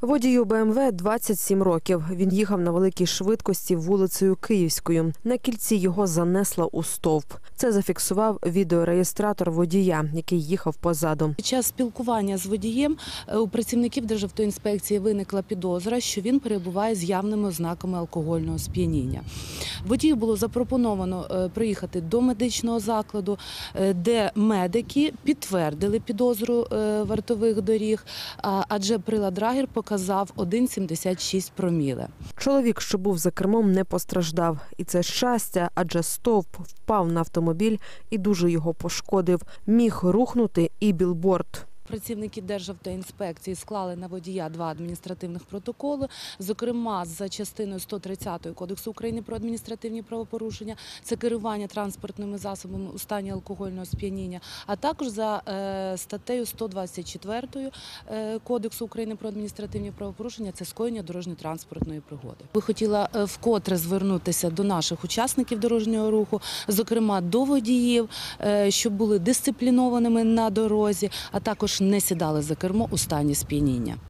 Водію БМВ 27 років. Він їхав на великій швидкості вулицею Київською. На кільці його занесло у стовп. Це зафіксував відеореєстратор водія, який їхав позаду. Під час спілкування з водієм е, у працівників Державтоінспекції виникла підозра, що він перебуває з явними ознаками алкогольного сп'яніння. Водію було запропоновано е, приїхати до медичного закладу, е, де медики підтвердили підозру е, вартових доріг, адже прилад Драгер показав 1,76 проміле. Чоловік, що був за кермом, не постраждав, і це щастя, адже стовп впав на автомобіль і дуже його пошкодив. Міг рухнути і білборд. Працівники Державтоінспекції склали на водія два адміністративних протоколи, зокрема за частиною 130 Кодексу України про адміністративні правопорушення, це керування транспортними засобами у стані алкогольного сп'яніння, а також за е, статтею 124 е, Кодексу України про адміністративні правопорушення, це скоєння дорожньо-транспортної пригоди. Би хотіла е, вкотре звернутися до наших учасників дорожнього руху, зокрема до водіїв, щоб були дисциплінованими на дорозі, а не сідали за кермо у стані сп'яніння.